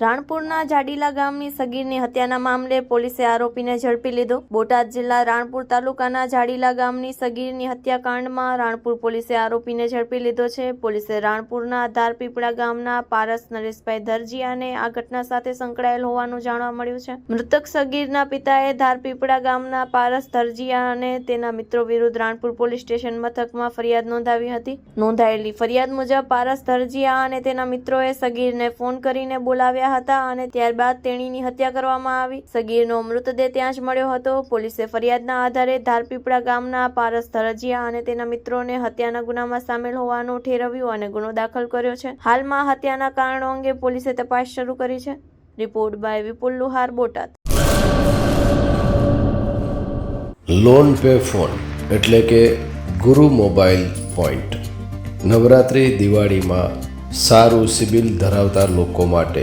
રાણપુરના જાડીલા ગામની સગીરની હત્યાના મામલે પોલીસે આરોપીને ઝડપી લીધો. બોટાદ જિલ્લા રાણપુર તાલુકાના જાડીલા ગામની સગીરની હત્યાકાંડમાં રાણપુર પોલીસે આરોપીને ઝડપી લીધો છે. પોલીસે રાણપુરના ધારપીપળા ગામના પારસ નરેશભાઈ ધરજીયાને આ ઘટના સાથે સંકળાયેલ હોવાનું જાણવા મળ્યું છે. મૃતક સગીરના પિતાએ ધારપીપળા ગામના પારસ ધરજીયા અને તેના મિત્રો વિરુદ્ધ રાણપુર પોલીસ સ્ટેશન મથકમાં ફરિયાદ નોંધાવી હતી. નોંધાયેલી ફરિયાદ મુજબ પારસ ધરજીયા અને તેના મિત્રોએ સગીરને ફોન કરીને બોલાવ્યા હતા અને ત્યારબાદ તેણીની હત્યા કરવામાં આવી. સગીરનો મૃતદેહ ત્યાં જ મળ્યો હતો. પોલીસે ફરિયાદના આધારે ધારપીપળા ગામના પારસ ધરજીયા અને તેના મિત્રોને હત્યાના ગુનામાં સામેલ હોવાનું ઠેરવ્યું અને ગુનો દાખલ કર્યો છે. હાલમાં હત્યાના કારણો અંગે પોલીસે તપાસ શરૂ કરી છે. Report by Vipul Luhar, Botad. Loan pay phone એટલે કે ગુરુ મોબાઈલ પોઈન્ટ. નવરાત્રિ દિવાળીમાં સારું સિબિલ ધરાવતા લોકો માટે